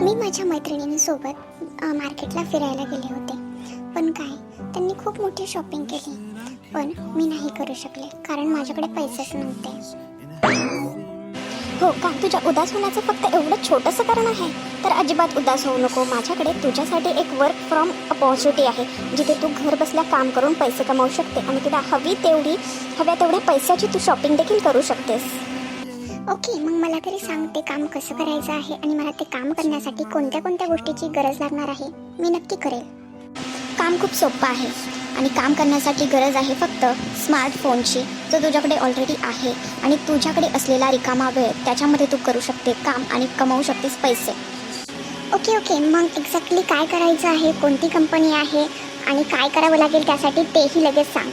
मी माझ्या मैत्रिणींसोबत मार्केटला फिरायला गेले होते. पण काय त्यांनी खूप मोठी शॉपिंग केली. पण मी नाही करू शकले कारण माझ्याकडे पैसेच नव्हते. हो का? तुझ्या उदास होण्याचं फक्त एवढं छोटंसं कारण आहे? तर अजिबात उदास होऊ नको. माझ्याकडे तुझ्यासाठी एक वर्क फ्रॉम अपॉर्च्युनिटी आहे जिथे तू घर बसल्या काम करून पैसे कमावू शकते आणि तुला हवी तेवढी हव्या तेवढ्या पैशाची तू शॉपिंग देखील करू शकतेस. ओके मग मला तरी सांग ते काम कसं करायचं आहे आणि मला ते काम करण्यासाठी कोणत्या कोणत्या गोष्टीची गरज लागणार आहे. मी नक्की करेल. काम खूप सोपं आहे आणि काम करण्यासाठी गरज आहे फक्त स्मार्टफोनची. जो तुझ्याकडे ऑलरेडी आहे आणि तुझ्याकडे असलेला रिकामा वेळ त्याच्यामध्ये तू करू शकते काम आणि कमावू शकतेस पैसे. ओके ओके मग एक्झॅक्टली काय करायचं आहे कोणती कंपनी आहे आणि काय करावं लागेल त्यासाठी तेही लगेच सांग.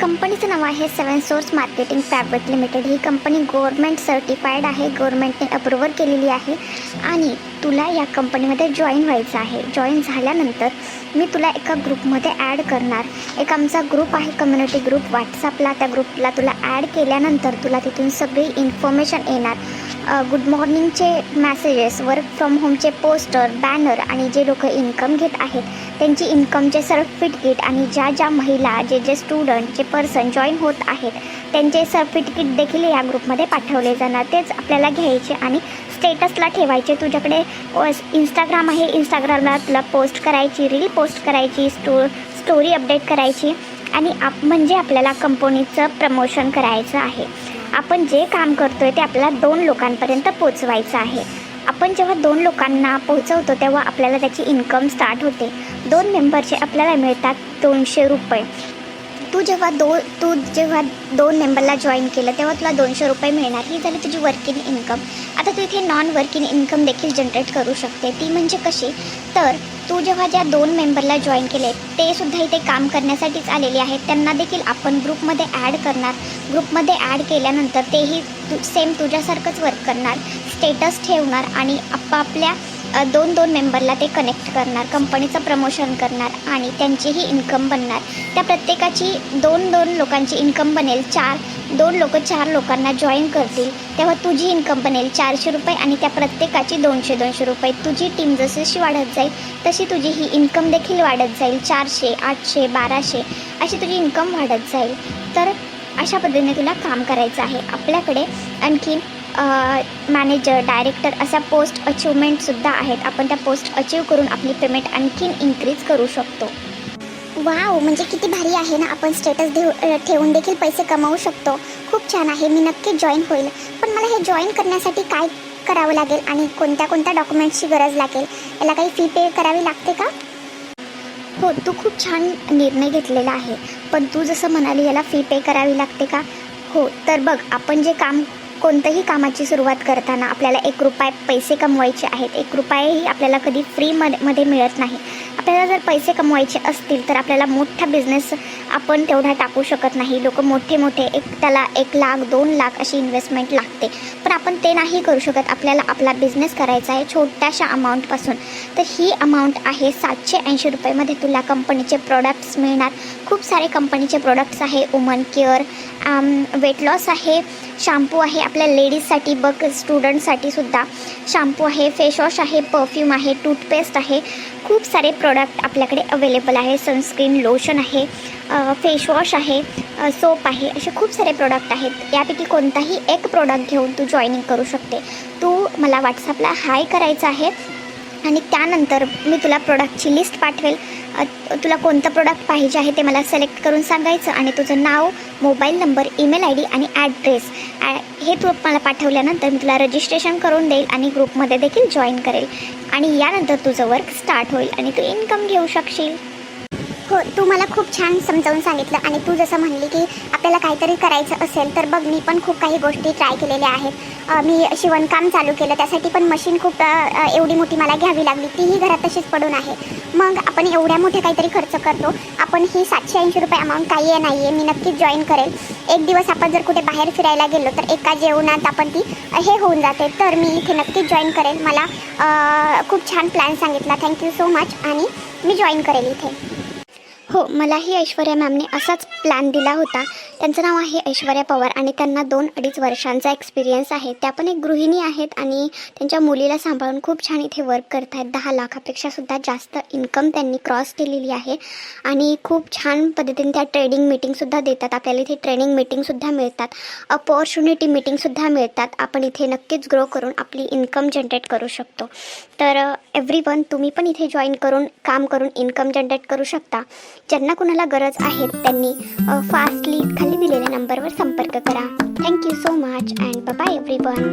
कंपनीचं नाव आहे seven source marketing private limited. ही कंपनी गव्हर्नमेंट सर्टिफाईड आहे. गव्हर्नमेंटने अप्रुव्हल केलेली आहे. आणि तुला या कंपनीमध्ये जॉईन व्हायचं आहे. जॉईन झाल्यानंतर मी तुला एका ग्रुपमध्ये ॲड करणार. एक आमचा ग्रुप आहे कम्युनिटी ग्रुप व्हॉट्सअपला त्या ग्रुपला तुला ॲड केल्यानंतर तुला तिथून सगळी इन्फॉर्मेशन येणार. गुड मॉर्निंगचे मॅसेजेस वर्क फ्रॉम होमचे पोस्टर बॅनर आणि जे लोक इन्कम घेत आहेत त्यांची इन्कमचे सर्टिफिकेट आणि ज्या ज्या महिला जे जे स्टुडंट जे पर्सन जॉईन होत आहेत त्यांचे सर्टिफिकेट देखील या ग्रुपमध्ये पाठवले जाणार. तेच आपल्याला घ्यायचे आणि स्टेटसला ठेवायचे. तुझ्याकडे इंस्टाग्राम आहे. इंस्टाग्रामला तुला पोस्ट करायची रील पोस्ट करायची स्टो स्टोरी अपडेट करायची आणि आप म्हणजे आपल्याला कंपनीचं प्रमोशन करायचं आहे. आपण जे काम करतोय ते आपल्याला दोन लोकांपर्यंत पोचवायचं आहे. आपण जेव्हा दोन लोकांना पोहोचवतो तेव्हा आपल्याला त्याची इन्कम स्टार्ट होते. दोन मेंबरचे आपल्याला मिळतात दोनशे रुपये. तू जेव्हा दो तू जेव्हा दोन मेंबरला जॉईन केलं तेव्हा तुला दोनशे रुपये मिळणार. ही झाली तुझी वर्किंग इन्कम आता तू इथे नॉन वर्किंग इन्कम देखील जनरेट करू शकते. ती म्हणजे कशी? तर तू जेव्हा ज्या दोन मेंबरला जॉईन केले ते सुद्धा इथे काम करण्यासाठीच आलेले आहेत. त्यांना देखील आपण ग्रुपमध्ये ॲड करणार. ग्रुपमध्ये ॲड केल्यानंतर तेही तू सेम तुझ्यासारखंच वर्क करणार. स्टेटस ठेवणार आणि आपापल्या दोन दोन मेंबरला ते कनेक्ट करणार कंपनीचं प्रमोशन करणार आणि त्यांचीही इन्कम बनणार. त्या प्रत्येकाची दोन दोन लोकांची इन्कम बनेल चार दोन लोक चार लोकांना जॉईन करतील तेव्हा तुझी इन्कम बनेल चारशे रुपये आणि त्या प्रत्येकाची दोनशे दोनशे रुपये. तुझी टीम जशी वाढत जाईल तशी तुझी ही इन्कम देखील वाढत जाईल. चारशे आठशे बाराशे अशी तुझी इन्कम वाढत जाईल. तर अशा पद्धतीने तुला काम करायचं आहे. आपल्याकडे आणखीन मॅनेजर डायरेक्टर अशा पोस्ट अचिव्हमेंटसुद्धा आहेत. आपण त्या पोस्ट अचीव करून आपली पेमेंट आणखीन इन्क्रीज करू शकतो. वाव म्हणजे किती भारी आहे ना? आपण स्टेटस देऊ ठेवून देखील पैसे कमावू शकतो. खूप छान आहे. मी नक्की जॉईन होईल. पण मला हे जॉईन करण्यासाठी काय करावं लागेल? आणि कोणत्या कोणत्या डॉक्युमेंट्सची गरज लागेल? याला काही फी पे करावी लागते का? हो तू खूप छान निर्णय घेतलेला आहे. पण तू जसं म्हणाली याला फी पे करावी लागते का? हो तर बघ आपण जे काम कोणत्याही कामाची सुरुवात करताना आपल्याला एक रुपये पैसे कमवायचे आहेत. एक रुपयाही आपल्याला कधी फ्रीमध्ये मध्ये मिळत नाही. आपल्याला जर पैसे कमवायचे असतील तर आपल्याला मोठा बिझनेस आपण तेवढा टाकू शकत नाही. लोक मोठे मोठे एक त्याला एक लाख दोन लाख अशी इन्व्हेस्टमेंट लागते. पण आपण ते नाही करू शकत. आपल्याला आपला बिझनेस करायचा आहे छोट्याशा अमाऊंटपासून तर ही अमाऊंट आहे सातशे ऐंशी रुपयेमध्ये तुला कंपनीचे प्रोडक्ट्स मिळणार. खूप सारे कंपनीचे प्रोडक्ट्स आहे. वुमन केअर वेट लॉस आहे. शॅम्पू आहे आपल्या लेडीजसाठी बघ स्टुडंटसाठी सुद्धा. शॅम्पू आहे फेसवॉश आहे परफ्यूम आहे टूथपेस्ट आहे. खूप सारे प्रोडक्ट आपल्याकडे अवेलेबल आहे. सनस्क्रीन लोशन आहे. फेसवॉश आहे सोप आहे असे खूप सारे प्रोडक्ट आहेत. यापैकी कोणताही एक प्रोडक्ट घेऊन तू जॉईनिंग करू शकते. तू मला व्हॉट्सअपला हाय करायचं आहे आणि त्यानंतर मी तुला प्रोडक्टची लिस्ट पाठवेल. तुला कोणतं प्रोडक्ट पाहिजे आहे ते मला सिलेक्ट करून सांगायचं आणि तुझं नाव mobile number email I D आणि ॲड्रेस ॲ हे तू मला पाठवल्यानंतर मी तुला रजिस्ट्रेशन करून देईल आणि ग्रुपमध्ये देखील जॉईन करेल. आणि यानंतर तुझं वर्क स्टार्ट होईल आणि तू इन्कम घेऊ शकशील. हो तू मला खूप छान समजावून सांगितलं आणि तू जसं म्हणली की आपल्याला काहीतरी करायचं असेल तर बघ मी पण खूप काही गोष्टी ट्राय केलेल्या आहेत. मी शिवणकाम चालू केलं त्यासाठी पण मशीन खूप एवढी मोठी मला घ्यावी लागली. तीही घरात तशीच पडून आहे. मग आपण एवढ्या मोठ्या काहीतरी खर्च करतो. आपण ही सातशे ऐंशी रुपये अमाऊंट काही आहे नाही आहे मी नक्कीच जॉईन करेल. एक दिवस आपण जर कुठे बाहेर फिरायला गेलो तर एका जेवणात आपण ती हे होऊन जाते. तर मी इथे नक्कीच जॉईन करेल. मला खूप छान प्लॅन सांगितला. थँक्यू सो मच आणि मी जॉईन करेल इथे. हो मलाही ऐश्वर्या मॅमने असाच प्लॅन दिला होता. त्यांचं नाव आहे ऐश्वर्या पवार आणि त्यांना दोन अडीच वर्षांचा एक्सपिरियन्स आहे. त्या पण एक गृहिणी आहेत आणि त्यांच्या मुलीला सांभाळून खूप छान इथे वर्क करत आहेत दहा लाखापेक्षा सुद्धा जास्त इन्कम त्यांनी क्रॉस केलेली आहे आणि खूप छान पद्धतीने त्या ट्रेडिंग मीटिंगसुद्धा देतात. आपल्याला इथे ट्रेनिंग मीटिंगसुद्धा मिळतात. अपॉर्च्युनिटी मीटिंगसुद्धा मिळतात. आपण इथे नक्कीच ग्रो करून आपली इन्कम जनरेट करू शकतो. तर एव्हरी वन तुम्ही पण इथे जॉईन करून काम करून इन्कम जनरेट करू शकता. ज्यांना कुणाला गरज आहे त्यांनी फास्टली खाली दिलेल्या नंबरवर संपर्क करा. Thank you so much and bye everyone